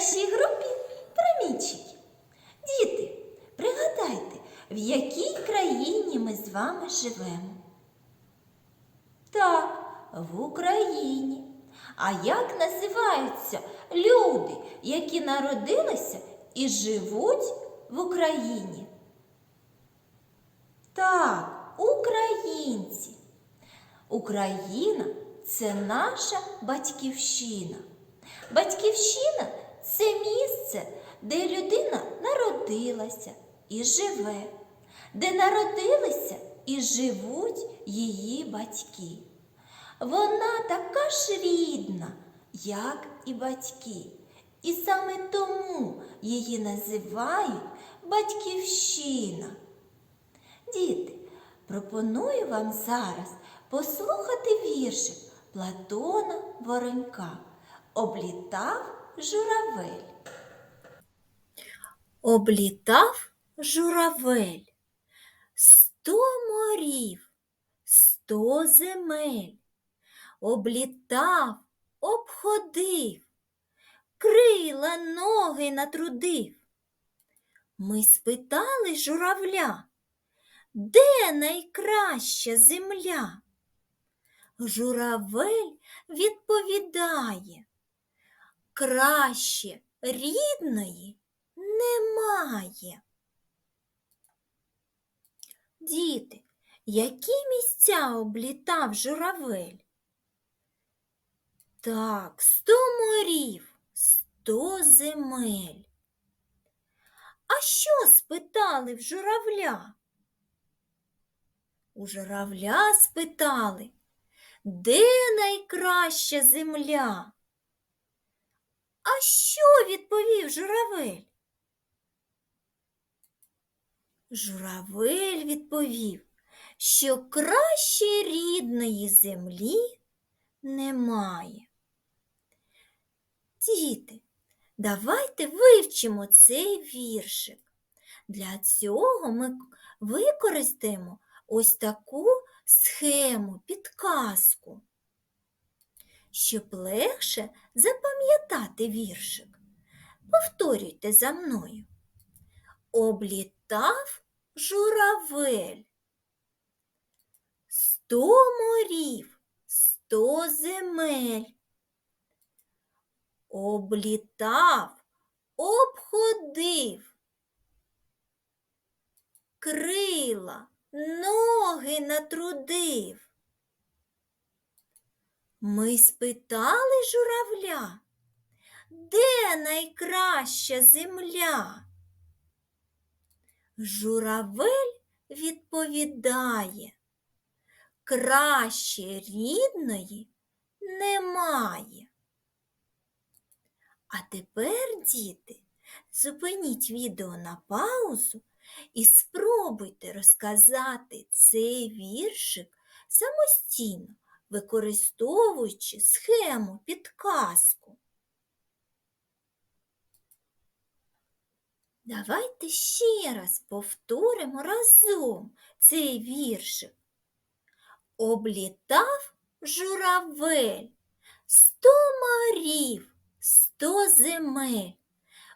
нашій групі промінчики. Діти, пригадайте, в якій країні ми з вами живемо? Так, в Україні. А як називаються люди, які народилися і живуть в Україні? Так, українці. Україна це наша батьківщина. Батьківщина це місце, де людина народилася і живе, де народилися і живуть її батьки. Вона така ж рідна, як і батьки. І саме тому її називають батьківщина. Діти, пропоную вам зараз послухати віршик Платона Воронька. Облітав журавель. Облітав журавель сто морів, сто земель. Облітав, обходив, крила ноги натрудив. Ми спитали журавля, де найкраща земля? Журавель відповідає, краще рідної немає. Діти, які місця облітав журавель? Так, сто морів, сто земель. А що спитали в журавля? У журавля спитали, де найкраща земля? А що відповів журавель? Журавель відповів, що краще рідної землі немає. Діти, давайте вивчимо цей віршик. Для цього ми використаємо ось таку схему, підказку, щоб легше запам'ятати віршик. Повторюйте за мною. Облітав журавель. Сто морів, сто земель. Облітав, обходив. Крила, ноги натрудив. Ми спитали журавля, де найкраща земля? Журавель відповідає, краще рідної немає. А тепер, діти, зупиніть відео на паузу і спробуйте розказати цей віршик самостійно, використовуючи схему підказку. Давайте ще раз повторимо разом цей віршик. Облітав журавель сто морів, сто земель.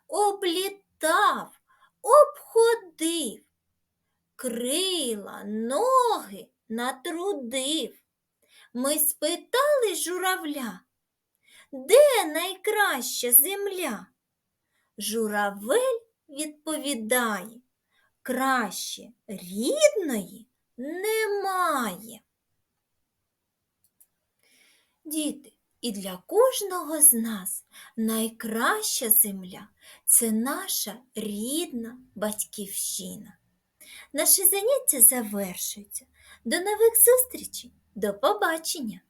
Облітав, обходив, крила, ноги натрудив. Ми спитали журавля, де найкраща земля? Журавель відповідає, краще рідної немає. Діти, і для кожного з нас найкраща земля це наша рідна батьківщина. Наше заняття завершується. До нових зустрічей, до побачення!